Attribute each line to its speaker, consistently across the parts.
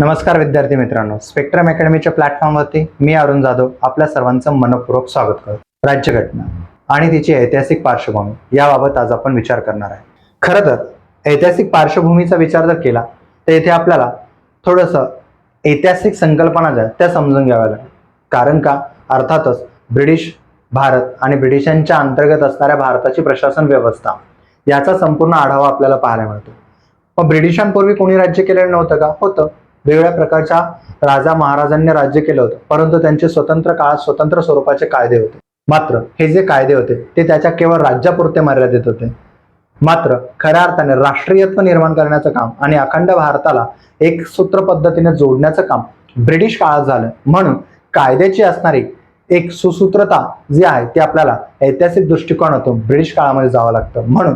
Speaker 1: नमस्कार विद्यार्थी मित्रांनो. स्पेक्ट्रम अकॅडमीच्या प्लॅटफॉर्मवरती मी अरुण जाधव आपल्या सर्वांचं मनपूर्वक स्वागत करतो. राज्यघटना आणि तिची ऐतिहासिक पार्श्वभूमी याबाबत आज आपण विचार करणार आहे. खरं तर ऐतिहासिक पार्श्वभूमीचा विचार जर केला तर येथे आपल्याला थोडंसं ऐतिहासिक संकल्पना ज्या त्या समजून घ्याव्या लागेल. कारण का? अर्थातच ब्रिटिश भारत आणि ब्रिटिशांच्या अंतर्गत असणाऱ्या भारताची प्रशासन व्यवस्था याचा संपूर्ण आढावा आपल्याला पाहायला मिळतो. मग ब्रिटिशांपूर्वी कोणी राज्य केलेलं नव्हतं का? होतं. वेगवेगळ्या प्रकारच्या राजा महाराजांनी राज्य केलं होतं. परंतु त्यांचे स्वतंत्र काळात स्वतंत्र स्वरूपाचे कायदे होते. मात्र हे जे कायदे होते ते त्याच्या केवळ राज्यापुरते मर्यादित होते. मात्र खऱ्या अर्थाने राष्ट्रीयत्व निर्माण करण्याचं काम आणि अखंड भारताला एक सूत्र पद्धतीने जोडण्याचं काम ब्रिटिश काळात झालं. म्हणून कायद्याची असणारी एक सुसूत्रता जी आहे ती आपल्याला ऐतिहासिक दृष्टिकोनातून ब्रिटिश काळामध्ये जावं लागतं. म्हणून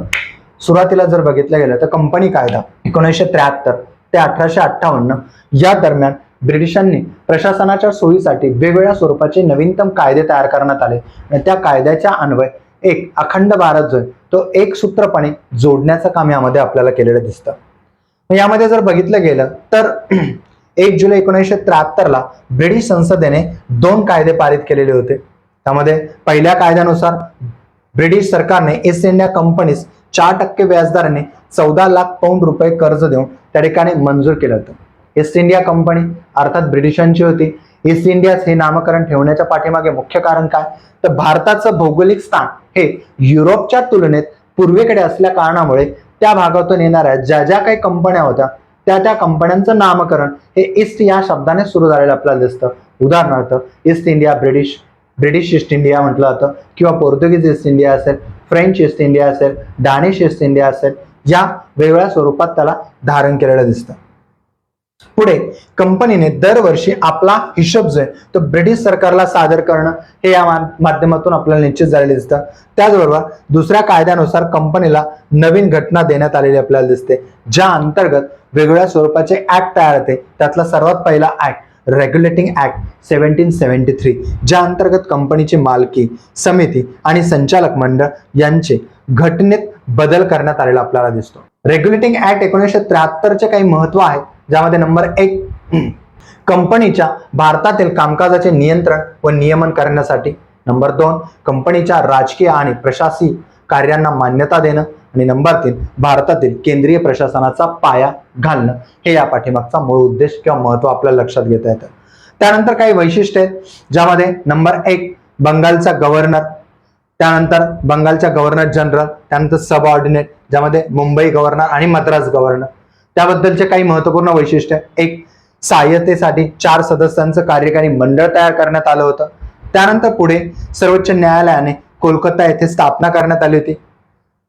Speaker 1: सुरुवातीला जर बघितलं गेलं तर कंपनी कायदा एकोणीसशे त्र्याहत्तर ते अठराशे अठ्ठावन्न या दरम्यान ब्रिटिशांनी प्रशासनाच्या सोयीसाठी वेगवेगळ्या स्वरूपाचे नवीनतम कायदे तयार करण्यात आले. आणि त्या कायद्याच्या अन्वय एक अखंड भारत जो आहे तो एक सूत्रपणे जोडण्याचं काम यामध्ये आपल्याला केलेलं दिसतं. यामध्ये जर बघितलं गेलं तर एक जुलै एकोणीसशे त्र्याहत्तरला ब्रिटिश संसदेने दोन कायदे पारित केलेले होते. त्यामध्ये पहिल्या कायद्यानुसार ब्रिटिश सरकारने ईस्ट इंडिया कंपनीस चार टक्के व्याजदराने चौदा लाख पौंड रुपये कर्ज देऊन त्या ठिकाणी मंजूर केलं होतं. ईस्ट इंडिया कंपनी अर्थात ब्रिटिशांची होती. ईस्ट इंडियाज हे नामकरण ठेवण्याच्या पाठीमागे मुख्य कारण काय? तर भारताचं भौगोलिक स्थान हे युरोपच्या तुलनेत पूर्वेकडे असल्या कारणामुळे त्या भागातून येणाऱ्या ज्या ज्या काही कंपन्या होत्या त्या त्या कंपन्यांचं नामकरण हे ईस्ट या शब्दाने सुरू झालेलं आपल्याला दिसतं. उदाहरणार्थ East India British British East India म्हटलं जातं किंवा पोर्तुगीज ईस्ट इंडिया असेल फ्रेंच ईस्ट इंडिया असेल डॅनिश ईस्ट इंडिया असेल या वेगवेगळ्या स्वरूपात त्याला धारण केलेलं दिसतं. पुढे कंपनीने दरवर्षी आपला हिशोब जो आहे तो ब्रिटिश सरकारला सादर करणं हे या मा- माध्यमातून आपल्याला निश्चित झालेलं दिसतं. त्याचबरोबर दुसऱ्या कायद्यानुसार कंपनीला नवीन घटना देण्यात आलेली आपल्याला दिसते ज्या अंतर्गत वेगवेगळ्या स्वरूपाचे ऍक्ट तयार होते. त्यातला सर्वात पहिला act regulating act seventeen seventy three ज्या अंतर्गत कंपनीची मालकी समिती आणि संचालक मंडळ यांचे घटनेत बदल करण्यात आलेला आपल्याला दिसतो. रेग्युलेटिंग ऍक्ट एकोणीसशे त्र्याहत्तरचे काही महत्त्व आहे ज्यामध्ये नंबर एक कंपनीच्या भारतातील कामकाजाचे नियंत्रण व नियमन करण्यासाठी. नंबर दोन कंपनीच्या राजकीय आणि प्रशासकीय कार्यांना मान्यता देणं. आणि नंबर तीन भारतातील केंद्रीय प्रशासनाचा पाया घालणं. हे या पाठीमागचा मूळ उद्देश किंवा महत्त्व आपल्याला लक्षात घेता येतं. त्यानंतर काही वैशिष्ट्य आहेत ज्यामध्ये नंबर एक बंगालचा गव्हर्नर त्यानंतर बंगालच्या गव्हर्नर जनरल त्यानंतर सब ऑर्डिनेट ज्यामध्ये मुंबई गव्हर्नर आणि मद्रास गव्हर्नर त्याबद्दलचे काही महत्त्वपूर्ण वैशिष्ट्य. एक सहाय्यतेसाठी चार सदस्यांचं कार्यकारी मंडळ तयार करण्यात आलं होतं. त्यानंतर पुढे सर्वोच्च न्यायालयाने कोलकाता येथे स्थापना करण्यात आली होती.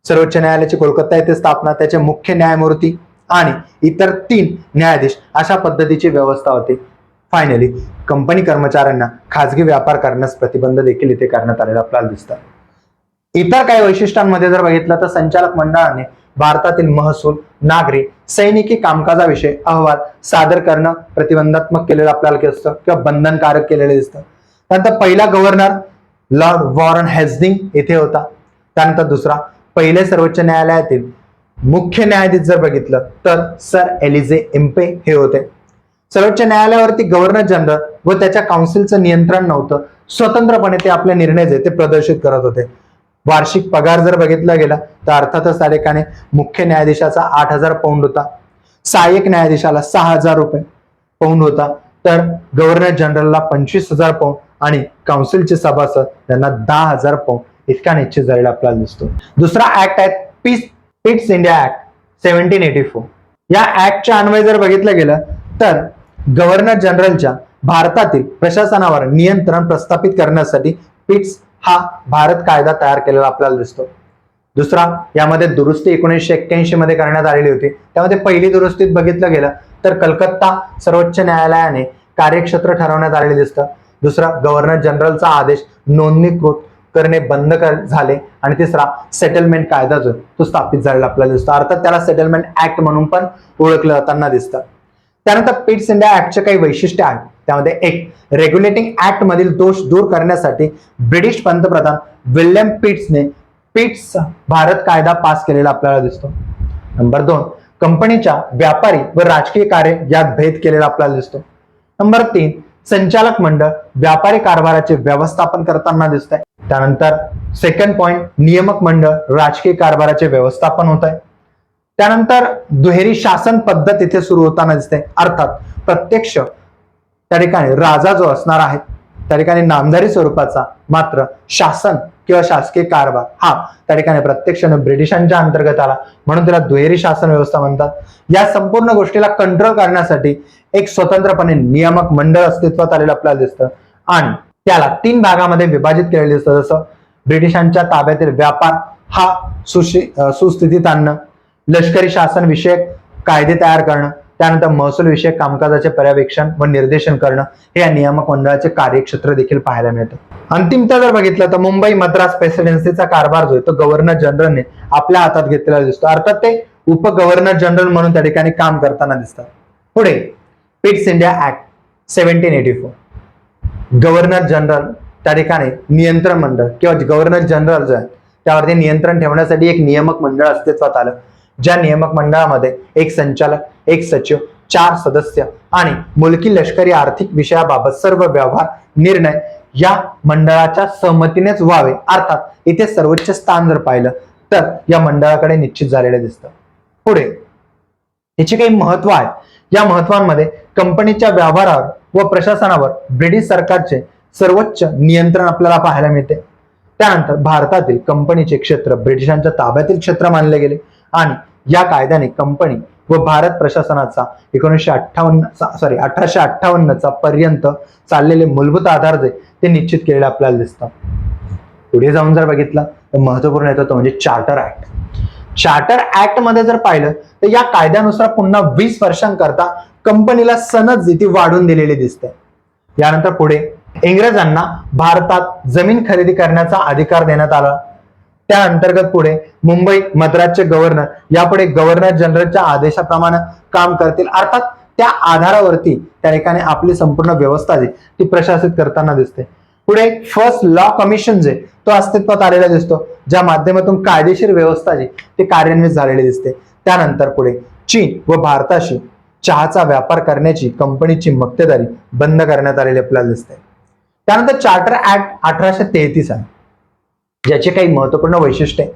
Speaker 1: सर्वोच्च न्यायालयाची कोलकाता येथे स्थापना त्याचे मुख्य न्यायमूर्ती आणि इतर तीन न्यायाधीश अशा पद्धतीची व्यवस्था होती. फायनली कंपनी कर्मचाऱ्यांना खाजगी व्यापार करण्यास प्रतिबंध देखील इथे करण्यात आलेला आपल्याला दिसतं इतर काही वैशिष्ट्यांमध्ये जर बघितलं तर संचालक मंडळाने भारतातील महसूल नागरी सैनिकी कामकाजाविषयी अहवाल सादर करणं प्रतिबंधात्मक केलेलं आपल्याला दिसतं किंवा बंधनकारक केलेलं दिसतं. त्यानंतर पहिला गव्हर्नर लॉर्ड वॉरन हेझनिंग येथे होता. त्यानंतर दुसरा पहिले सर्वोच्च न्यायालयातील मुख्य न्यायाधीश जर बघितलं तर सर एलिझे इम्पे हे होते. सर्वोच्च न्यायालयावरती गव्हर्नर जनरल व त्याच्या काउन्सिलचं नियंत्रण नव्हतं. स्वतंत्रपणे ते आपले निर्णय जे ते प्रदर्शित करत होते. वार्षिक पगार जर बघितला गेला तर अर्थातच त्या मुख्य न्यायाधीशाचा आठ हजार पौंड होता. सहाय्यक न्यायाधीशाला सहा हजार रुपये पौंड होता. तर गव्हर्नर जनरलला पंचवीस हजार पौंड आणि काउन्सिलचे सभासद त्यांना दहा हजार पौंड. इतका निश्चित झालेला आपल्याला दिसतो. दुसरा ऍक्ट आहे Pitt's Pitt's India act seventeen eighty four या ऍक्टच्या अन्वय जर बघितलं गेलं तर गव्हर्नर जनरलच्या भारतातील प्रशासनावर नियंत्रण प्रस्थापित करण्यासाठी पिट्स हा भारत कायदा तयार केलेला आपल्याला दिसतो. दुसरा यामध्ये दुरुस्ती एकोणीसशे एक्क्याऐंशी मध्ये करण्यात आलेली होती. त्यामध्ये पहिली दुरुस्तीत बघितलं गेलं तर कलकत्ता सर्वोच्च न्यायालयाने कार्यक्षेत्र ठरवण्यात आलेले दिसतं. दुसरा गव्हर्नर जनरलचा आदेश नोंदणीकृत करणे बंद कर झाले. आणि तिसरा सेटलमेंट कायदा जो तो स्थापित झालेला आपल्याला दिसतो. अर्थात त्याला सेटलमेंट ऍक्ट म्हणून पण ओळखलं जाताना दिसतं. त्यानंतर पिट्स इंडिया ऍक्टचे काही वैशिष्ट्य आहेत. त्यामध्ये एक रेग्युलेटिंग ऍक्ट मधील दोष दूर करण्यासाठी ब्रिटिश पंतप्रधान विल्यम पिट्सने पिट्स भारत कायदा पास केलेला आपल्याला दिसतो. नंबर दोन कंपनीच्या व्यापारी व राजकीय कार्य यात भेद केलेला आपल्याला दिसतो. नंबर तीन संचालक मंडळ व्यापारी कारभाराचे व्यवस्थापन करताना दिसत आहे त्यानंतर सेकंड पॉइंट नियामक मंडळ राजकीय कारभाराचे व्यवस्थापन होत आहे त्यानंतर दुहेरी शासन पद्धत इथे सुरू होताना दिसते अर्थात प्रत्यक्ष त्या ठिकाणी राजा जो असणार आहे त्या ठिकाणी नामधारी स्वरूपाचा मात्र शासन किंवा शासकीय कारभार हा त्या ठिकाणी प्रत्यक्षाने ब्रिटिशांच्या अंतर्गत आला. म्हणून त्याला दुहेरी शासन व्यवस्था म्हणतात. या संपूर्ण गोष्टीला कंट्रोल करण्यासाठी एक स्वतंत्रपणे नियामक मंडळ अस्तित्वात आलेलं आपल्याला दिसतं. आणि त्याला तीन भागामध्ये विभाजित केलेलं दिसतं. जसं ब्रिटिशांच्या ताब्यातील व्यापार हा सुशी सुस्थितीत आणणं लष्करी शासन विषयक कायदे तयार करणं त्यानंतर महसूल विषयक कामकाजाचे पर्यवेक्षण व निर्देशन करणं हे या नियामक मंडळाचे कार्यक्षेत्र देखील पाहायला मिळतं. अंतिमता जर बघितलं तर मुंबई मद्रास प्रेसिडेन्सीचा कारभार जो आहे तो गव्हर्नर जनरलने आपल्या हातात घेतलेला दिसतो. अर्थात ते उप गव्हर्नर जनरल म्हणून त्या ठिकाणी काम करताना दिसतात. पुढे Pitt's India act seventeen eighty four governor general त्या ठिकाणी नियंत्रण मंडळ किंवा गव्हर्नर जनरल जो आहे त्यावरती नियंत्रण ठेवण्यासाठी एक नियामक मंडळ अस्तित्वात आलं. ज्या नियामक मंडळामध्ये एक संचालक एक सचिव चार सदस्य आणि मुलकी लष्करी आर्थिक विषयाबाबत सर्व व्यवहार निर्णय या मंडळाच्या सहमतीनेच व्हावे. अर्थात इथे सर्वोच्च स्थान जर पाहिलं तर या मंडळाकडे निश्चित झालेलं दिसतं. पुढे याचे काही महत्त्व आहे. या महत्वांमध्ये कंपनीच्या व्यवहारावर व प्रशासनावर ब्रिटिश सरकारचे सर्वोच्च नियंत्रण आपल्याला पाहायला मिळते. त्यानंतर भारतातील कंपनीचे क्षेत्र ब्रिटिशांच्या ताब्यातील क्षेत्र मानले गेले आणि या कायद्याने कंपनी व भारत प्रशासनाचा एकोणीसशे अठ्ठावन्न सॉरी अठराशे अठ्ठावन्नचा पर्यंत चाललेले मूलभूत आधार जे ते निश्चित केलेले आपल्याला दिसतात. पुढे जाऊन जर बघितलं तर महत्त्वपूर्ण येतो तो म्हणजे चार्टर ऍक्ट चार्टर ऍक्टमध्ये जर पाहिलं तर या कायद्यानुसार पुन्हा वीस वर्षांकरता कंपनीला सनद जी ती वाढून दिलेली दिसते. यानंतर पुढे इंग्रजांना भारतात जमीन खरेदी करण्याचा अधिकार देण्यात आला. त्या अंतर्गत पुढे मुंबई मद्रासचे गव्हर्नर यापुढे गव्हर्नर जनरलच्या आदेशाप्रमाणे काम करतील. अर्थात त्या आधारावरती त्या ठिकाणी आपली संपूर्ण व्यवस्था जी ती प्रशासित करताना दिसते. पुढे फर्स्ट लॉ कमिशन जे तो अस्तित्वात आलेला दिसतो. ज्या माध्यमातून कायदेशीर व्यवस्था जी ती कार्यान्वित झालेली दिसते. त्यानंतर पुढे चीन व भारताशी चहाचा व्यापार करण्याची कंपनीची मक्तेदारी बंद करण्यात आलेली आपल्याला दिसते. त्यानंतर चार्टर ऍक्ट अठराशे तेहतीस आहे. ज्याचे काही महत्त्वपूर्ण वैशिष्ट्य आहे.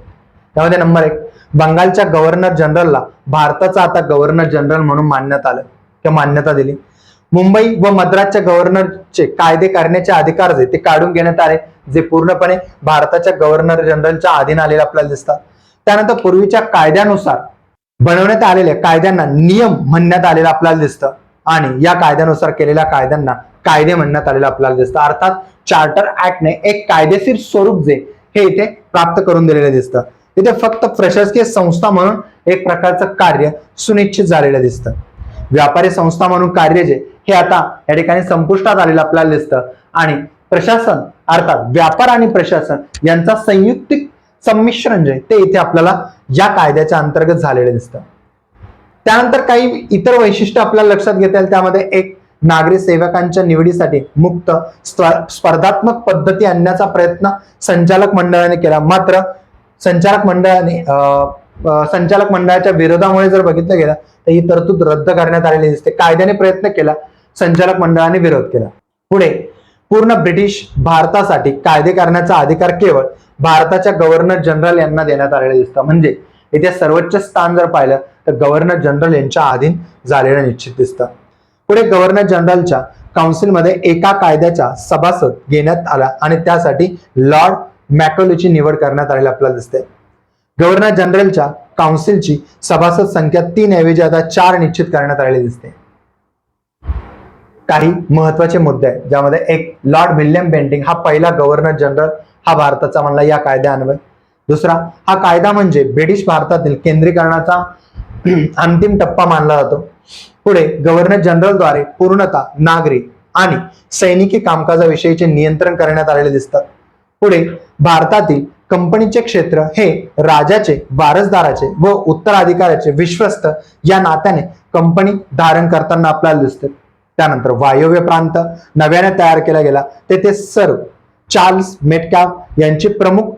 Speaker 1: त्यामध्ये नंबर एक बंगालच्या गव्हर्नर जनरलला भारताचा आता गव्हर्नर जनरल म्हणून मानण्यात आलं किंवा मान्यता दिली. मुंबई व मद्रासच्या गव्हर्नरचे कायदे करण्याचे अधिकार जे ते काढून घेण्यात आले जे पूर्णपणे भारताच्या गव्हर्नर जनरलच्या अधीन आलेले आपल्याला दिसतात. त्यानंतर पूर्वीच्या कायद्यानुसार बनवण्यात आलेल्या कायद्यांना नियम म्हणण्यात आलेलं आपल्याला दिसतं. आणि या कायद्यानुसार केलेल्या कायद्यांना कायदे म्हणण्यात आलेलं आपल्याला दिसतं. अर्थात चार्टर ऍक्टने एक कायदेशीर स्वरूप जे हे इथे प्राप्त करून दिलेलं दिसतं. तिथे फक्त प्रशासकीय संस्था म्हणून एक प्रकारचं कार्य सुनिश्चित झालेलं दिसतं. व्यापारी संस्था म्हणून कार्य जे हे आता या ठिकाणी संपुष्टात आलेलं आपल्याला दिसतं. आणि प्रशासन अर्थात व्यापार आणि प्रशासन यांचा संयुक्तिक संमिश्रण जे ते इथे आपल्याला या कायद्याच्या अंतर्गत झालेलं दिसतं. त्यानंतर काही इतर वैशिष्ट्य आपल्याला लक्षात घेता येईल. त्यामध्ये एक नागरी सेवकांच्या निवडीसाठी मुक्त स्पर्धात्मक पद्धती आणण्याचा प्रयत्न संचालक मंडळाने केला. मात्र संचालक मंडळाने संचालक मंडळाच्या विरोधामुळे जर बघितलं गेलं तर ही तरतूद रद्द करण्यात आलेली दिसते. कायद्याने प्रयत्न केला संचालक मंडळाने विरोध केला. पुढे पूर्ण ब्रिटिश भारतासाठी कायदे करण्याचा अधिकार केवळ भारताच्या गव्हर्नर जनरल यांना देण्यात आलेलं दिसतं. म्हणजे इथे सर्वोच्च स्थान जर पाहिलं तर गव्हर्नर जनरल यांच्या अधीन झालेलं निश्चित दिसतं. पुढे गव्हर्नर जनरलच्या काउन्सिलमध्ये एका कायद्याचा सभासद घेण्यात आला आणि त्यासाठी लॉर्ड मॅकोलीची निवड करण्यात आलेली आपल्याला दिसते. गव्हर्नर जनरलच्या काउन्सिलची सभासद संख्या तीन ऐवजी आता चार निश्चित करण्यात आलेली दिसते. काही महत्त्वाचे मुद्दे आहेत ज्यामध्ये एक लॉर्ड विल्यम बेंटिंग हा पहिला गव्हर्नर जनरल हा भारताचा म्हणला या कायद्यान्वये. दुसरा हा कायदा म्हणजे ब्रिटिश भारतातील केंद्रीकरणाचा अंतिम टप्पा मानला जातो. पुढे गव्हर्नर जनरलद्वारे पूर्णता नागरी आणि सैनिकी कामकाजाविषयीचे नियंत्रण करण्यात आलेले दिसतात. पुढे भारतातील कंपनीचे क्षेत्र हे राजाचे वारसदाराचे व उत्तराधिकाऱ्याचे विश्वस्त या नात्याने कंपनी धारण करताना आपल्याला दिसते. त्यानंतर वायव्य प्रांत नव्याने तयार केला गेला. तेथे सर चार्ल्स मेटकॅप यांची प्रमुख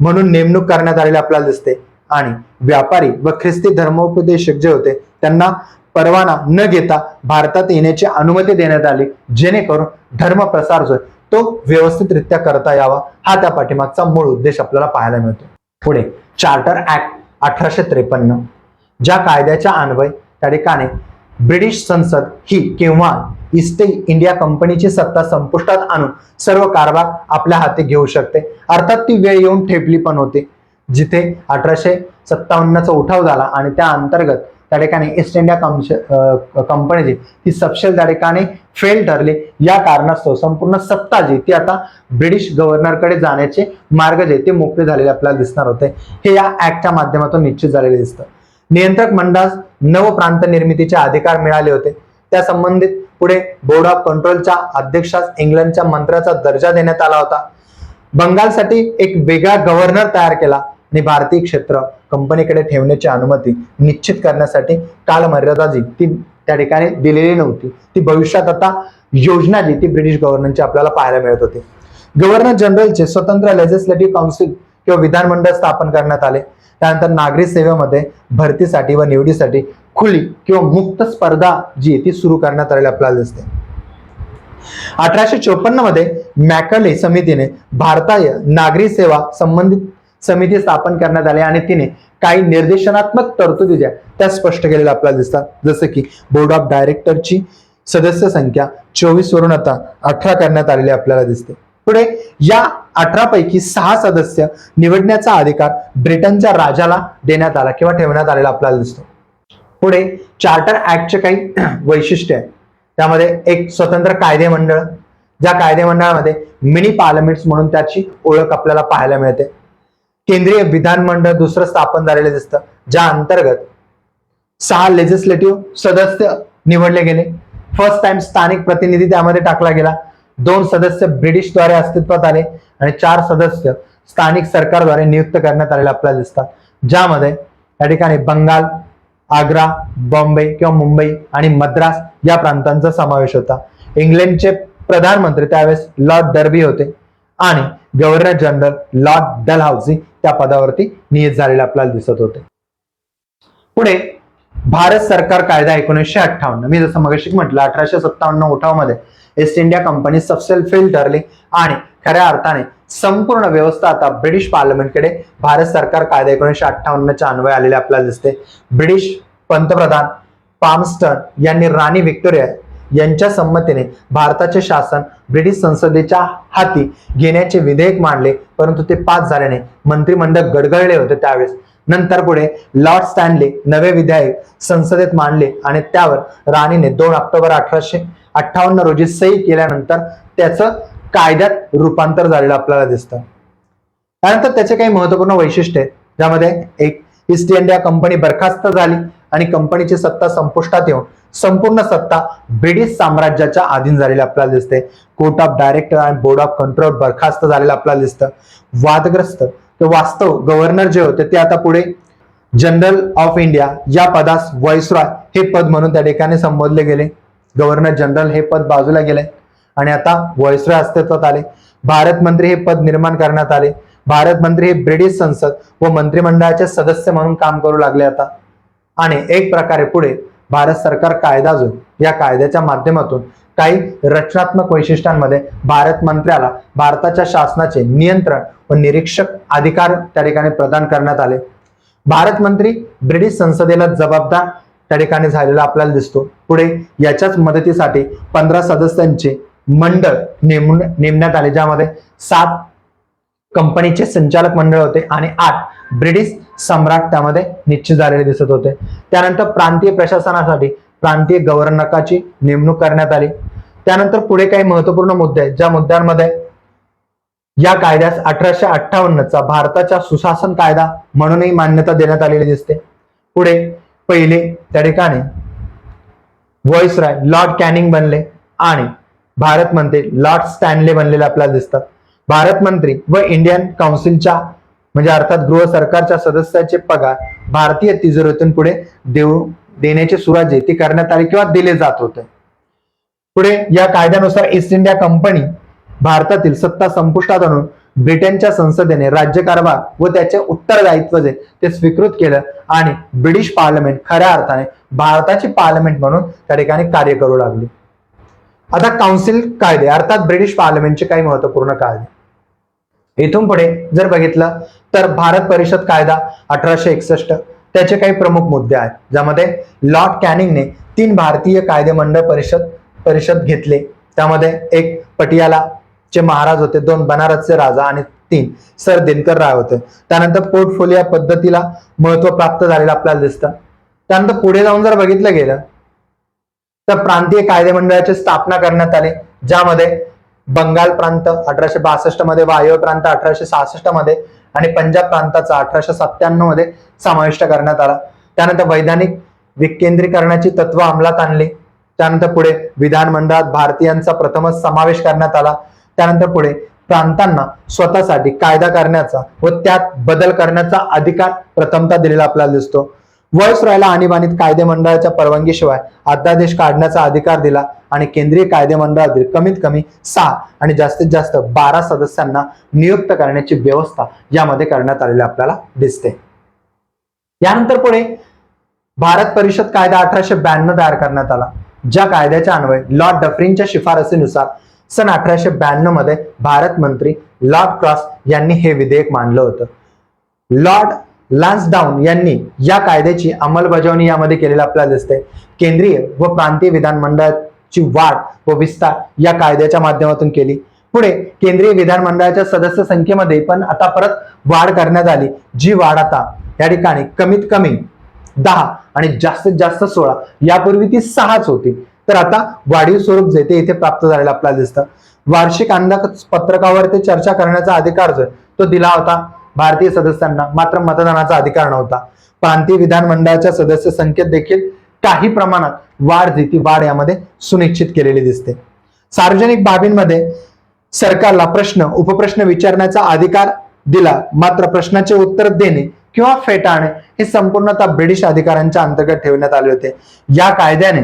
Speaker 1: म्हणून नेमणूक करण्यात आलेली आपल्याला दिसते. आणि व्यापारी व ख्रिस्ती धर्मोपदेशक जे होते त्यांना परवाना न घेता भारतात येण्याची अनुमती देण्यात आली जेणेकरून धर्म प्रसार जो तो व्यवस्थितरित्या करता यावा. हा त्या पाठीमागचा मूळ उद्देश आपल्याला पाहायला मिळतो. पुढे चार्टर ऍक्ट अठराशे त्रेपन्न ज्या कायद्याच्या अन्वय त्या ठिकाणी ब्रिटिश संसद ही किंवा ईस्ट इंडिया कंपनीची सत्ता संपुष्टात आणून सर्व कारभार आपल्या हाती घेऊ शकते. अर्थात ती वेळ येऊन ठेपली पण होती. जिथे अठराशे सत्तावन्नचा उठाव झाला आणि त्या अंतर्गत त्या ठिकाणी ईस्ट इंडिया कंपनीची ही सपशेल त्या ठिकाणी फेल ठरली. या कारणास्तव संपूर्ण सत्ता जी ती आता ब्रिटिश गव्हर्नरकडे जाण्याचे मार्ग जे ते मोकळे झालेले आपल्याला दिसणार होते. हे या ऍक्टच्या माध्यमातून निश्चित झालेले दिसतं. नियंत्रक मंडळास नव प्रांत निर्मितीचे अधिकार मिळाले होते. त्या संबंधित पुढे बोर्ड ऑफ कंट्रोलच्या अध्यक्षास इंग्लंडच्या मंत्र्याचा दर्जा देण्यात आला होता. बंगालसाठी एक वेगळा गव्हर्नर तयार केला. आणि भारतीय क्षेत्र कंपनीकडे ठेवण्याची अनुमती निश्चित करण्यासाठी कालमर्यादा जी ती त्या ठिकाणी दिलेली नव्हती. ती भविष्यात आता योजना जी ती ब्रिटिश गव्हर्नरची आपल्याला पाहायला मिळत होती. गव्हर्नर जनरलचे स्वतंत्र लेजिस्लेटिव्ह काउन्सिल किंवा विधानमंडळ स्थापन करण्यात आले. त्यानंतर नागरी सेवेमध्ये भरतीसाठी व निवडीसाठी खुली किंवा मुक्त स्पर्धा जी आहे ती सुरू करण्यात आलेली आपल्याला दिसते. अठराशे चोपन्नमध्ये मॅकले समितीने भारतीय नागरी सेवा संबंधित समिती स्थापन करण्यात आली आणि तिने काही निर्देशनात्मक तरतुदी ज्या त्या स्पष्ट केलेल्या आपल्याला दिसतात. जसं की बोर्ड ऑफ डायरेक्टरची सदस्य संख्या चोवीस वरून आता अठरा करण्यात आलेली आपल्याला दिसते. पुढे या अठरा पैकी सहा सदस्य निवडण्याचा अधिकार ब्रिटनच्या राजाला देण्यात आला किंवा ठेवण्यात आलेला आपल्याला दिसतो. पुढे चार्टर ऍक्टचे काही वैशिष्ट्य आहे. त्यामध्ये एक स्वतंत्र कायदे मंडळ ज्या कायदे मंडळामध्ये मिनी पार्लमेंट्स म्हणून त्याची ओळख आपल्याला पाहायला मिळते. केंद्रीय विधानमंडळ दुसरं स्थापन झालेलं दिसतं ज्या अंतर्गत सहा लेजिस्लेटिव्ह सदस्य निवडले गेले. फर्स्ट टाइम स्थानिक प्रतिनिधी त्यामध्ये टाकला गेला. दोन सदस्य ब्रिटिशद्वारे अस्तित्वात आले आणि चार सदस्य स्थानिक सरकारद्वारे नियुक्त करण्यात आलेले आपल्याला दिसतात ज्यामध्ये या ठिकाणी बंगाल आग्रा बॉम्बे किंवा मुंबई आणि मद्रास या प्रांतांचा समावेश होता. इंग्लंडचे प्रधानमंत्री त्यावेळेस लॉर्ड डर्बी होते आणि गव्हर्नर जनरल लॉर्ड डलहाउसी त्या पदावरती नियत झालेले आपल्याला दिसत होते. पुढे भारत सरकार कायदा एकोणीसशे अठ्ठावन्न. मी जसं मगाशी म्हटलं अठराशे सत्तावन्न उठावमध्ये ईस्ट इंडिया कंपनी सबसेल फेल ठरली आणि खऱ्या अर्थाने संपूर्ण व्यवस्था आता ब्रिटिश पार्लमेंटकडे भारत सरकार कायदा एकोणीसशे अठ्ठावन्नच्या अन्वय आलेले आपल्याला दिसते. ब्रिटिश पंतप्रधान पामस्टन यांनी राणी व्हिक्टोरिया यांच्या संमतीने भारताचे शासन ब्रिटिश संसदेच्या हाती घेण्याचे विधेयक मांडले परंतु ते पास झाल्याने मंत्रिमंडळ गडगडले होते त्यावेळेस. नंतर पुढे लॉर्ड स्टॅनले नवे विधेयक संसदेत मांडले आणि त्यावर राणीने दोन ऑक्टोबर अठराशे अठ्ठावन्न रोजी सही केल्यानंतर त्याचं कायद्यात रूपांतर झालेलं आपल्याला दिसतं. त्यानंतर त्याचे काही महत्त्वपूर्ण वैशिष्ट्य आहेत ज्यामध्ये एक ईस्ट इंडिया कंपनी बरखास्त झाली आणि कंपनीची सत्ता संपुष्टात येऊन संपूर्ण सत्ता ब्रिटिश साम्राज्याच्या अधीन झालेली आपल्याला दिसते. कोर्ट ऑफ डायरेक्टर आणि बोर्ड ऑफ कंट्रोल बरखास्त झालेलं आपल्याला दिसतं. वादग्रस्त तर वास्तव गव्हर्नर जे होते ते आता पुढे जनरल ऑफ इंडिया या पदास वॉइसरॉय हे पद म्हणून त्या ठिकाणी संबोधले गेले. गव्हर्नर जनरल हे पद बाजूला गेले. आणि आता वॉइसरॉय अस्तित्वात आले. भारत मंत्री हे पद निर्माण करण्यात आले. भारत मंत्री हे ब्रिटिश संसद व मंत्रिमंडळाचे सदस्य म्हणून काम करू लागले आता. आणि एक प्रकारे पुढे भारत सरकार कायदा जो या कायद्याच्या माध्यमातून काही रचनात्मक वैशिष्ट्यांमध्ये भारत मंत्र्याला भारताच्या शासनाचे नियंत्रण व निरीक्षक अधिकार त्या ठिकाणी प्रदान करण्यात आले. भारत मंत्री ब्रिटिश संसदेला जबाबदार त्या ठिकाणी झालेला आपल्याला दिसतो. पुढे याच्याच मदतीसाठी पंधरा सदस्यांचे मंडळ नेमून नेमण्यात आले ज्यामध्ये सात कंपनीचे संचालक मंडळ होते आणि आठ ब्रिटिश सम्राट त्यामध्ये निश्चित झालेले दिसत होते. त्यानंतर प्रांतीय प्रशासनासाठी प्रांतीय गव्हर्नकाची नेमणूक करण्यात आली. त्यानंतर पुढे काही महत्त्वपूर्ण मुद्दे आहेत. ज्या मुद्द्यांमध्ये या कायद्यास अठराशे अठ्ठावन्नचा भारताच्या सुशासन कायदा म्हणूनही मान्यता देण्यात आलेली दिसते. पुढे पहिले त्या ठिकाणी व्हॉइसराय लॉर्ड कॅनिंग बनले आणि भारत मंत्री लॉर्ड स्टॅनले बनलेले आपल्याला दिसतात. भारत मंत्री व इंडियन काउन्सिलच्या म्हणजे अर्थात गृह सरकारच्या सदस्याचे पगार भारतीय तिजोरीतून पुढे देऊ देण्याचे सुराज आहे ते करण्यात आले किंवा दिले जात होते. पुढे या कायद्यानुसार ईस्ट इंडिया कंपनी भारतातील सत्ता संपुष्टात आणून ब्रिटनच्या संसदेने राज्यकारभार व त्याचे उत्तरदायित्व जे ते स्वीकृत केलं आणि ब्रिटिश पार्लमेंट खऱ्या अर्थाने भारताची पार्लमेंट म्हणून त्या ठिकाणी कार्य करू लागली. आता काउन्सिल कायदे अर्थात ब्रिटिश पार्लमेंटचे काही महत्त्वपूर्ण कायदे. इथून पुढे जर बघितलं तर भारत परिषद कायदा अठराशे एकसष्ट. त्याचे काही प्रमुख मुद्दे आहेत. ज्यामध्ये लॉर्ड कॅनिंगने तीन भारतीय कायदेमंडळ परिषद परिषद घेतले. त्यामध्ये एक पटियाला चे महाराज होते दोन बनारसचे राजा आणि तीन सर दिनकर राय होते. त्यानंतर पोर्टफोलिओ पद्धतीला महत्त्व प्राप्त झालेलं आपल्याला दिसतं. त्यानंतर पुढे जाऊन जर बघितलं गेलं तर प्रांतीय कायदेमंडळाची स्थापना करण्यात आली ज्यामध्ये बंगाल प्रांत अठराशे बासष्टमध्ये वायव्य प्रांत अठराशे सहासष्टमध्ये आणि पंजाब प्रांताचा अठराशे सत्त्याण्णवमध्ये समाविष्ट करण्यात आला. त्यानंतर वैधानिक विकेंद्रीकरणाची तत्व अंमलात आणली. त्यानंतर पुढे विधानमंडळात भारतीयांचा प्रथमच समावेश करण्यात आला. त्यानंतर पुढे प्रांतांना स्वतःसाठी कायदा करण्याचा व त्यात बदल करण्याचा अधिकार प्रथमता दिलेला आपल्याला दिसतो. व्हॉइसरॉयला आणीबाणीत कायदेमंडळाच्या परवानगीशिवाय. अध्यादेश काढण्याचा अधिकार दिला आणि केंद्रीय कायदेमंडळातील कमीत कमी सहा आणि जास्तीत जास्त बारा सदस्यांना नियुक्त करण्याची व्यवस्था यामध्ये करण्यात आलेली आपल्याला दिसते. यानंतर पुढे भारत परिषद कायदा अठराशे ब्याण्णव तयार करण्यात आला. ज्या कायद्याच्या अन्वये लॉर्ड डफरिनच्या शिफारसीनुसार सन अठराशे ब्याण्णवमध्ये भारत मंत्री लॉर्ड क्रॉस यांनी हे विधेयक मांडलं होतं. लॉर्ड लान्स डाऊन यांनी या कायद्याची अंमलबजावणी यामध्ये केलेलं आपल्याला दिसते केंद्रीय व प्रांतीय विधानमंडळाची वाढ व विस्तार या कायद्याच्या माध्यमातून केली. पुढे केंद्रीय विधानमंडळाच्या सदस्य संख्येमध्ये पण आता परत वाढ करण्यात आली. जी वाढ आता या ठिकाणी कमीत कमी दहा आणि जास्तीत जास्त सोळा यापूर्वी ती सहाच होती. तर आता वाढीव स्वरूप जे ते इथे प्राप्त झालेलं आपल्याला दिसतं. वार्षिक अंदाजपत्रकावर ते चर्चा करण्याचा अधिकार जो तो दिला होता. भारतीय सदस्यांना मात्र मतदानाचा अधिकार नव्हता. प्रांतीय विधानमंडळाच्या सदस्य संख्येत देखील काही प्रमाणात वाढ जी ती वाढ यामध्ये सुनिश्चित केलेली दिसते. सार्वजनिक बाबींमध्ये सरकारला प्रश्न उपप्रश्न विचारण्याचा अधिकार दिला मात्र प्रश्नाचे उत्तर देणे किंवा फेटाळणे हे संपूर्णतः ब्रिटिश अधिकाऱ्यांच्या अंतर्गत ठेवण्यात आले होते. या कायद्याने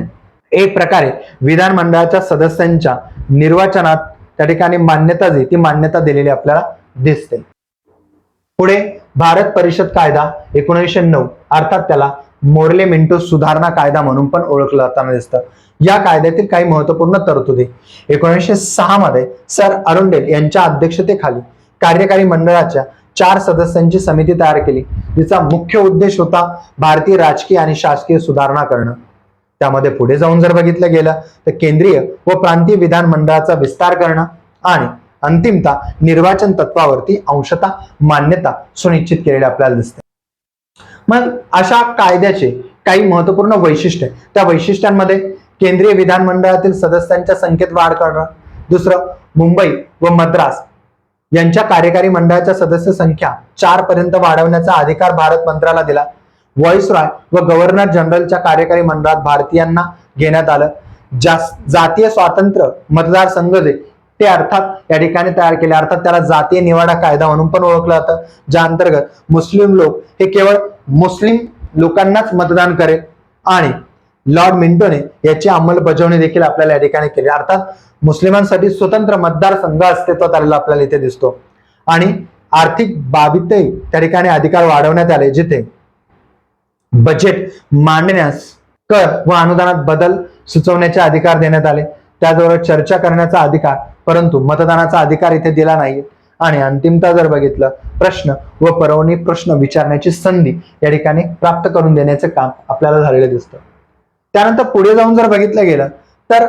Speaker 1: एक प्रकारे विधानमंडळाच्या सदस्यांच्या निर्वाचनात त्या ठिकाणी मान्यता जी ती मान्यता दिलेली आपल्याला दिसते. पुढे भारत परिषद कायदा एकोणीसशे नऊ अर्थात त्याला मोर्ले मिंटो सुधारणा कायदा म्हणून पण ओळखलं जाताना दिसतं. या कायद्यातील काही महत्त्वपूर्ण तरतुदी. एकोणीसशे सहा मध्ये सर अरुंडेल यांच्या अध्यक्षतेखाली कार्यकारी मंडळाच्या चार सदस्यांची समिती तयार केली जिचा मुख्य उद्देश होता भारतीय राजकीय आणि शासकीय सुधारणा करणं. त्यामध्ये पुढे जाऊन जर बघितलं गेलं तर केंद्रीय व प्रांतीय विधानमंडळाचा विस्तार करणं आणि अंतिमता निर्वाचन तत्वावरती अंशतः मान्यता सुनिश्चित केलेली आपल्याला दिसते. मग अशा कायद्याचे काही महत्त्वपूर्ण वैशिष्ट्य त्या वैशिष्ट्यांमध्ये केंद्रीय विधानमंडळातील सदस्यांच्या संख्येत वाढ करणं. दुसरं मुंबई व मद्रास यांच्या कार्यकारी मंडळाच्या सदस्य संख्या चार पर्यंत वाढवण्याचा अधिकार भारत मंत्र्याला दिला. व्हॉइसरॉय व गव्हर्नर जनरलच्या कार्यकारी मंडळात भारतीयांना घेण्यात आलं. जास जातीय स्वातंत्र्य मतदारसंघ जे ते अर्थात या ठिकाणी तयार केले. अर्थात त्याला जातीय निवाडा कायदा म्हणून पण ओळखलं जातं. ज्या अंतर्गत मुस्लिम लोक हे केवळ मुस्लिम लोकांनाच मतदान करेल आणि लॉर्ड मिंटोने याची अंमलबजावणी देखील आपल्याला या ठिकाणी केली. अर्थात मुस्लिमांसाठी स्वतंत्र मतदारसंघ अस्तित्वात आलेला आपल्याला इथे दिसतो. आणि आर्थिक बाबीतही त्या ठिकाणी अधिकार वाढवण्यात आले जिथे बजेट मांडण्यास कर व अनुदानात बदल सुचवण्याचे अधिकार देण्यात आले. त्याचबरोबर चर्चा करण्याचा अधिकार परंतु मतदानाचा अधिकार इथे दिला नाही आणि अंतिमता जर बघितलं प्रश्न व परवणी प्रश्न विचारण्याची संधी या ठिकाणी प्राप्त करून देण्याचे काम आपल्याला झालेलं दिसतं. त्यानंतर पुढे जाऊन जर बघितलं गेलं तर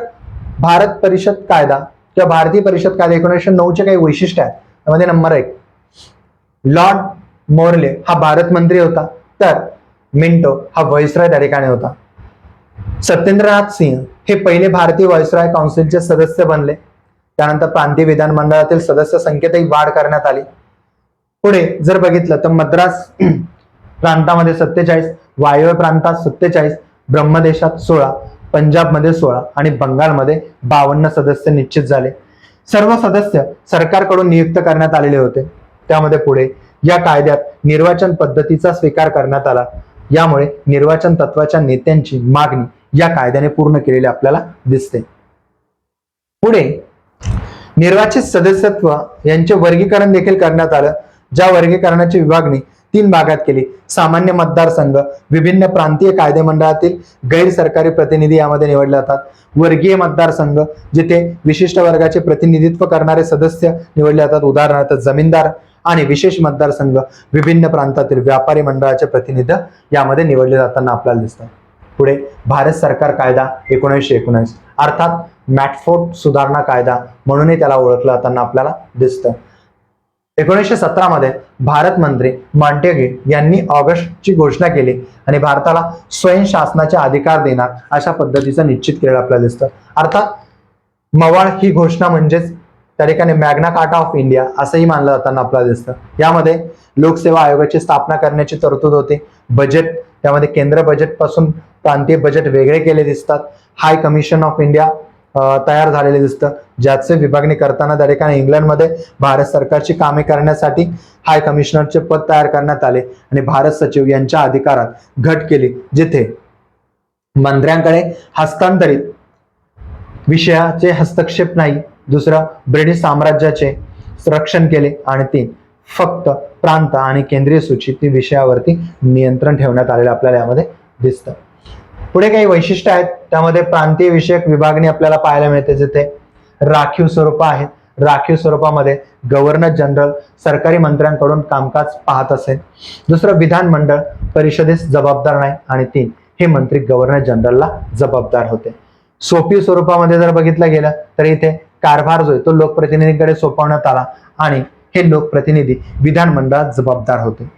Speaker 1: भारत परिषद कायदा किंवा भारतीय परिषद कायदा एकोणीसशे नऊचे काही वैशिष्ट्य आहेत. त्यामध्ये नंबर एक लॉर्ड मोर्ले हा भारत मंत्री होता. तर मिंटो हा व्हॉइसरॉय त्या ठिकाणी होता. सत्येंद्रनाथ सिंह हे पहिले भारतीय व्हॉइसरॉय काउन्सिलचे सदस्य बनले. त्यानंतर प्रांतीय विधानमंडळातील सदस्य संख्येतही वाढ करण्यात आली. पुढे जर बघितलं तर मद्रास प्रांतामध्ये सत्तेचाळीस वायव्य प्रांतात सत्तेचाळीस ब्रह्मदेशात सोळा पंजाबमध्ये सोळा आणि बंगालमध्ये बावन्न सदस्य निश्चित झाले. सर्व सदस्य सरकारकडून नियुक्त करण्यात आलेले होते. त्यामध्ये पुढे या कायद्यात निर्वाचन पद्धतीचा स्वीकार करण्यात आला. यामुळे निर्वाचन तत्वाच्या नेत्यांची मागणी या कायद्याने पूर्ण केलेली आपल्याला दिसते. पुढे निर्वाचित सदस्यत्व यांचे वर्गीकरण देखील करण्यात आलं ज्या वर्गीकरणाची विभागणी तीन भागात केली. सामान्य मतदारसंघ विभिन्न प्रांतीय कायदेमंडळातील गैर सरकारी प्रतिनिधी यामध्ये निवडले जातात. वर्गीय मतदारसंघ जिथे विशिष्ट वर्गाचे प्रतिनिधित्व करणारे सदस्य निवडले जातात उदाहरणार्थ जमीनदार आणि विशेष मतदारसंघ विभिन्न प्रांतातील व्यापारी मंडळाचे प्रतिनिधी यामध्ये निवडले जाताना आपल्याला दिसतात पुढे भारत सरकार कायदा एकोणीसशे एकोणीस. अर्थात मॅटफोर्ड सुधारणा कायदा म्हणूनही त्याला ओळखलं जाताना आपल्याला दिसतं. एकोणीसशे सतरामध्ये भारत मंत्री मांटेगे यांनी ऑगस्टची घोषणा केली आणि भारताला स्वयंशासनाचे अधिकार देणार अशा पद्धतीचं निश्चित केलेलं आपल्याला दिसतं. अर्थात मवाळ ही घोषणा म्हणजेच त्या ठिकाणी मॅग्ना कार्टा ऑफ इंडिया असंही मानलं जाताना आपल्याला दिसतं. यामध्ये लोकसेवा आयोगाची स्थापना करण्याची तरतूद होती बजेट त्यामध्ये केंद्र बजेटपासून प्रांतीय बजेट वेगळे केले दिसतात हाय कमिशन ऑफ इंडिया तयार झालेले दिसतं. ज्याचे विभागणी करताना त्या ठिकाणी इंग्लंडमध्ये भारत सरकारची कामे करण्यासाठी हाय कमिशनरचे पद तयार करण्यात आले आणि भारत सचिव यांच्या अधिकारात घट केली जिथे मंत्र्यांकडे हस्तांतरित विषयाचे हस्तक्षेप नाही दुसरं ब्रिटिश साम्राज्याचे रक्षण केले आणि ते फक्त प्रांत आणि केंद्रीय सूचित विषयावरती नियंत्रण ठेवण्यात आलेलं आपल्याला यामध्ये दिसतं. पुढे काही वैशिष्ट्य आहेत. त्यामध्ये प्रांतीय विषयक विभागणी आपल्याला पाहायला मिळते जिथे राखीव स्वरूप आहेत राखीव स्वरूपामध्ये गव्हर्नर जनरल सरकारी मंत्र्यांकडून कामकाज पाहत असेल दुसरं विधानमंडळ परिषदेस जबाबदार नाही. आणि तीन हे मंत्री गव्हर्नर जनरलला जबाबदार होते. सोपी स्वरूपामध्ये जर बघितलं गेलं तर इथे कारभार जो आहे तो लोकप्रतिनिधींकडे सोपवण्यात आला. आणि हे लोकप्रतिनिधी विधानमंडळात जबाबदार होते.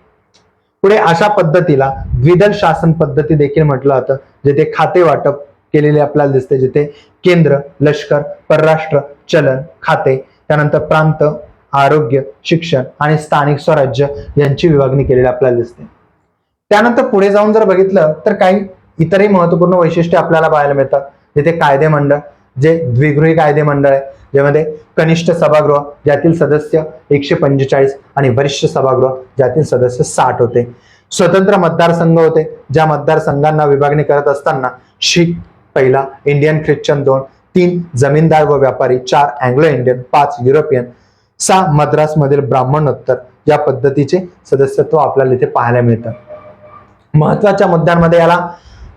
Speaker 1: पुढे अशा पद्धतीला द्विदल शासन पद्धती देखील म्हटलं होतं जिथे खाते वाटप केलेले आपल्याला दिसते जिथे केंद्र लष्कर परराष्ट्र चलन खाते त्यानंतर प्रांत आरोग्य शिक्षण आणि स्थानिक स्वराज्य यांची विभागणी केलेली आपल्याला दिसते. त्यानंतर पुढे जाऊन जर बघितलं तर काही इतरही महत्त्वपूर्ण वैशिष्ट्ये आपल्याला पाहायला मिळतात. जिथे कायदे मंडळ जे द्विगृही कायदे मंडळ आहे ज्यामध्ये कनिष्ठ सभागृह ज्यातील सदस्य एकशे पंचेचाळीस आणि वरिष्ठ सभागृह ज्यातील सदस्य साठ होते. स्वतंत्र मतदारसंघ होते ज्या मतदारसंघांना विभागणी करत असताना शीख पहिला इंडियन ख्रिश्चन दोन तीन जमीनदार व व्यापारी चार अँग्लो इंडियन पाच युरोपियन सहा मद्रासमधील ब्राह्मणोत्तर या पद्धतीचे सदस्यत्व आपल्याला इथे पाहायला मिळतं. महत्त्वाच्या मुद्द्यांमध्ये याला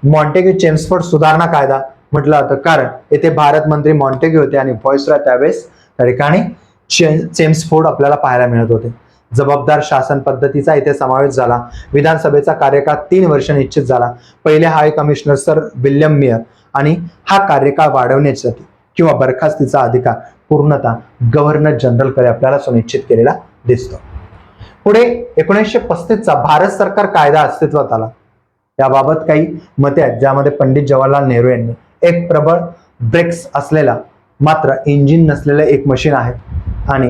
Speaker 1: मॉन्टेग्यू चेम्सफोर्ड सुधारणा कायदा म्हटलं जातं. कारण येथे भारत मंत्री मॉन्टेग्यू होते आणि व्हॉइसरॉय त्यावेळेस त्या ठिकाणी चे- चेम्सफोर्ड आपल्याला पाहायला मिळत होते. जबाबदार शासन पद्धतीचा इथे समावेश झाला. विधानसभेचा कार्यकाळ तीन वर्ष निश्चित झाला. पहिले high commissioner sir William Meyer आणि हा कार्यकाळ वाढवण्यासाठी किंवा बरखास्तीचा अधिकार पूर्णतः गव्हर्नर जनरलकडे आपल्याला सुनिश्चित केलेला दिसतो. पुढे एकोणीसशे पस्तीसचा भारत सरकार कायदा अस्तित्वात आला. याबाबत काही मते आहेत ज्यामध्ये पंडित जवाहरलाल नेहरू यांनी एक प्रबळ ब्रेक्स असलेला मात्र इंजिन नसलेलं एक मशीन आहे आणि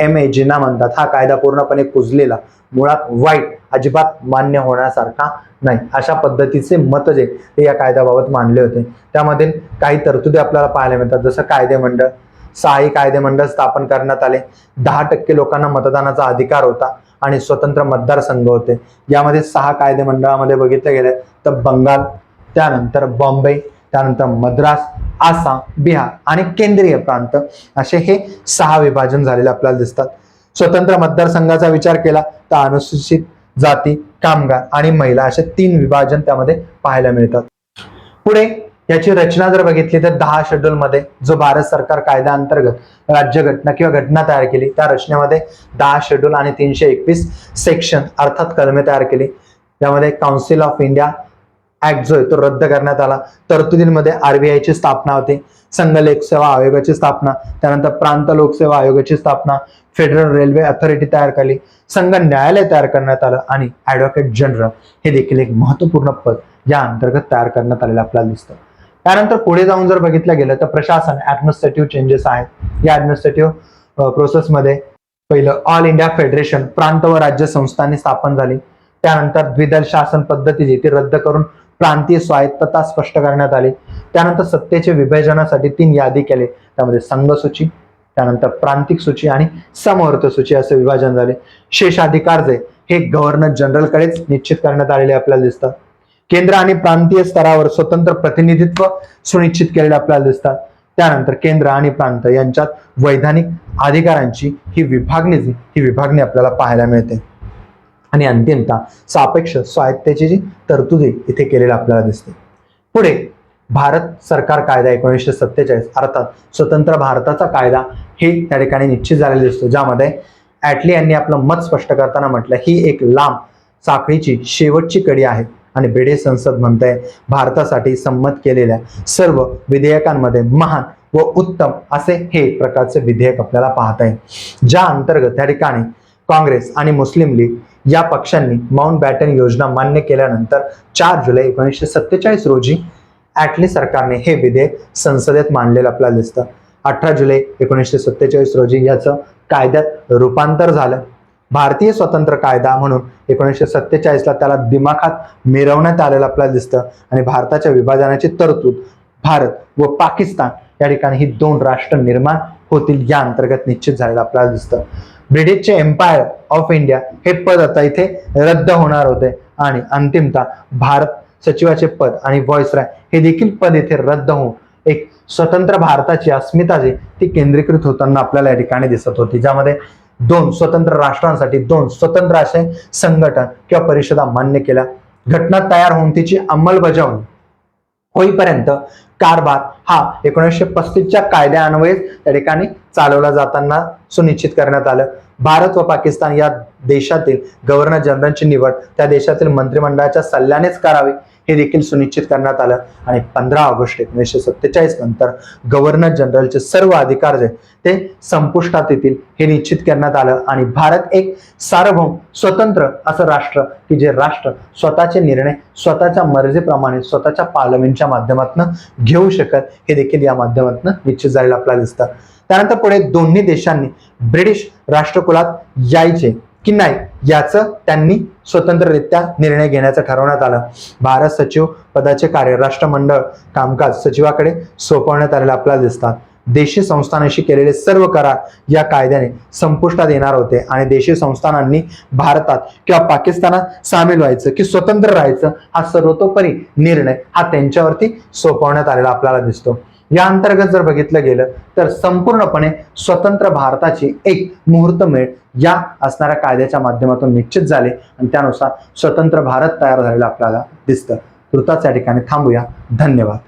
Speaker 1: एम ए जिना म्हणतात. हा कायदा पूर्णपणे कुजलेला मुळात वाईट अजिबात मान्य होण्यासारखा नाही. अशा पद्धतीचे मत जे ते या कायद्याबाबत मांडले होते. त्यामध्ये काही तरतुदी आपल्याला पाहायला मिळतात. जसं कायदेमंडळ सहाही कायदेमंडळ स्थापन करण्यात आले. दहा टक्के लोकांना मतदानाचा अधिकार होता आणि स्वतंत्र मतदारसंघ होते. यामध्ये सहा कायदेमंडळामध्ये बघितलं गेलं तर बंगाल त्यानंतर बॉम्बे त्यानंतर मद्रास आसाम बिहार आणि केंद्रीय प्रांत असे हे सहा विभाजन झालेले आपल्याला दिसतात. स्वतंत्र मतदारसंघाचा विचार केला तर अनुसूचित जाती कामगार आणि महिला असे तीन विभाजन त्यामध्ये पाहायला मिळतात. पुढे याची रचना जर बघितली तर दहा शेड्यूल मध्ये जो भारत सरकार कायदा अंतर्गत राज्य घटना किंवा घटना तयार केली त्या रचनेमध्ये दहा शेड्यूल आणि तीनशे एकवीस सेक्शन अर्थात कलमे तयार केली. त्यामध्ये काउन्सिल ऑफ इंडिया ऍक्ट जो आहे तो रद्द करण्यात आला. तरतुदींमध्ये आरबीआयची स्थापना होती. संघ लोकसेवा आयोगाची स्थापना. त्यानंतर प्रांत लोकसेवा आयोगाची स्थापना. फेडरल रेल्वे अथॉरिटी तयार केली. संघ न्यायालय तयार करण्यात आलं आणि ऍडव्होकेट जनरल हे देखील एक महत्त्वपूर्ण पद या अंतर्गत तयार करण्यात आलेलं आपल्याला दिसतं. त्यानंतर पुढे जाऊन जर बघितलं गेलं तर प्रशासन ऍडमिनिस्ट्रेटिव्ह चेंजेस आहेत. या ऍडमिनिस्ट्रेटिव्ह प्रोसेसमध्ये पहिलं ऑल इंडिया फेडरेशन प्रांत व राज्य संस्थांनी स्थापन झाली. त्यानंतर द्विदल शासन पद्धती जी ती रद्द करून प्रांतीय स्वायत्तता स्पष्ट करण्यात आली. त्यानंतर सत्तेचे विभाजनासाठी तीन यादी केले. त्यामध्ये संघ सूची त्यानंतर प्रांतिक सूची आणि समवर्त सूची असे विभाजन झाले. शेषाधिकार जे हे गव्हर्नर जनरलकडेच निश्चित करण्यात आलेले आपल्याला दिसतात. केंद्र आणि प्रांतीय स्तरावर स्वतंत्र प्रतिनिधित्व सुनिश्चित केलेले आपल्याला दिसतात. त्यानंतर केंद्र आणि प्रांत यांच्यात वैधानिक अधिकारांची ही विभागणी जी ही विभागणी आपल्याला पाहायला मिळते. आणि अंतिमतः सापेक्ष स्वायत्तेची जी तरतुदी इथे केलेली आपल्याला दिसते पुढे भारत सरकार कायदा एकोणीसशे सत्तेचाळीस अर्थात स्वतंत्र भारताचा कायदा हे त्या ठिकाणी निश्चित झालेला दिसतो ज्यामध्ये ॲटली यांनी आपलं मत स्पष्ट करताना म्हटलं ही एक लांब साखळीची शेवटची कडी आहे. आणि ब्रिटिश संसद म्हणते भारतासाठी संमत केलेल्या सर्व विधेयकांमध्ये महान व उत्तम असे हे एक प्रकारचे विधेयक आपल्याला पाहता येईल. ज्या अंतर्गत त्या ठिकाणी काँग्रेस आणि मुस्लिम लीग या पक्षांनी माउंट बॅटन योजना मान्य केल्यानंतर चार जुलै एकोणीसशे सत्तेचाळीस रोजी ॲटली सरकारने हे विधेयक संसदेत मांडलेलं आपल्याला दिसतं. अठरा जुलै एकोणीसशे सत्तेचाळीस रोजी याचं कायद्यात रूपांतर झालं. भारतीय स्वतंत्र कायदा म्हणून एकोणीसशे सत्तेचाळीसला त्याला दिमाखात मिरवण्यात आलेलं आपल्याला दिसतं. आणि भारताच्या विभाजनाची तरतूद भारत व पाकिस्तान या ठिकाणी ही दोन राष्ट्र निर्माण होतील या अंतर्गत निश्चित झालेलं आपल्याला दिसतं. ब्रिटिशचे एम्पायर ऑफ इंडिया हे पद आता इथे रद्द होणार होते. आणि अंतिमतः भारत सचिवाचे पद आणि व्हॉइसराय हे देखील पद इथे रद्द होऊन एक स्वतंत्र भारताची अस्मिता जी ती केंद्रीकृत होताना आपल्याला या ठिकाणी दिसत होती. ज्यामध्ये दोन स्वतंत्र राष्ट्रांसाठी दोन स्वतंत्र असे संघटन किंवा परिषदा मान्य केल्या. घटना तयार होऊन तिची अंमलबजावणी होईपर्यंत कारभार हा एकोणीसशे पस्तीसच्या कायद्यान्वयेच त्या ठिकाणी चालवला जाताना सुनिश्चित करण्यात आलं. भारत व पाकिस्तान या देशातील गव्हर्नर जनरलची निवड त्या देशातील मंत्रिमंडळाच्या सल्ल्यानेच करावी. हे देखील सुनिश्चित करण्यात आलं. आणि पंधरा ऑगस्ट एकोणीसशे सत्तेचाळीस नंतर गव्हर्नर जनरलचे सर्व अधिकार जे ते संपुष्टात येतील हे निश्चित करण्यात आलं. आणि भारत एक सार्वभौम स्वतंत्र असं राष्ट्र की जे राष्ट्र स्वतःचे निर्णय स्वतःच्या मर्जीप्रमाणे स्वतःच्या पार्लमेंटच्या माध्यमातून घेऊ शकत हे देखील या माध्यमातून निश्चित झालेलं आपल्याला दिसतं. त्यानंतर पुढे दोन्ही देशांनी ब्रिटिश राष्ट्रकुलात यायचे. की नाही याचं त्यांनी स्वतंत्ररित्या निर्णय घेण्याचं ठरवण्यात आलं. भारत सचिव पदाचे कार्य राष्ट्रमंडळ कामकाज सचिवाकडे सोपवण्यात आलेले आपल्याला दिसतात. देशी संस्थानाशी केलेले सर्व करार या कायद्याने संपुष्टात येणार होते आणि देशी संस्थानांनी भारतात किंवा पाकिस्तानात सामील व्हायचं की स्वतंत्र राहायचं हा सर्वतोपरी निर्णय हा त्यांच्यावरती सोपवण्यात आलेला आपल्याला दिसतो. या अंतर्गत जर बघितलं गेलं तर संपूर्णपणे स्वतंत्र भारताची एक मुहूर्तमेळ या असणाऱ्या कायद्याच्या माध्यमातून निश्चित झाले आणि त्यानुसार स्वतंत्र भारत तयार झालेला आपल्याला दिसतं. तुर्ताच या ठिकाणी थांबूया. धन्यवाद.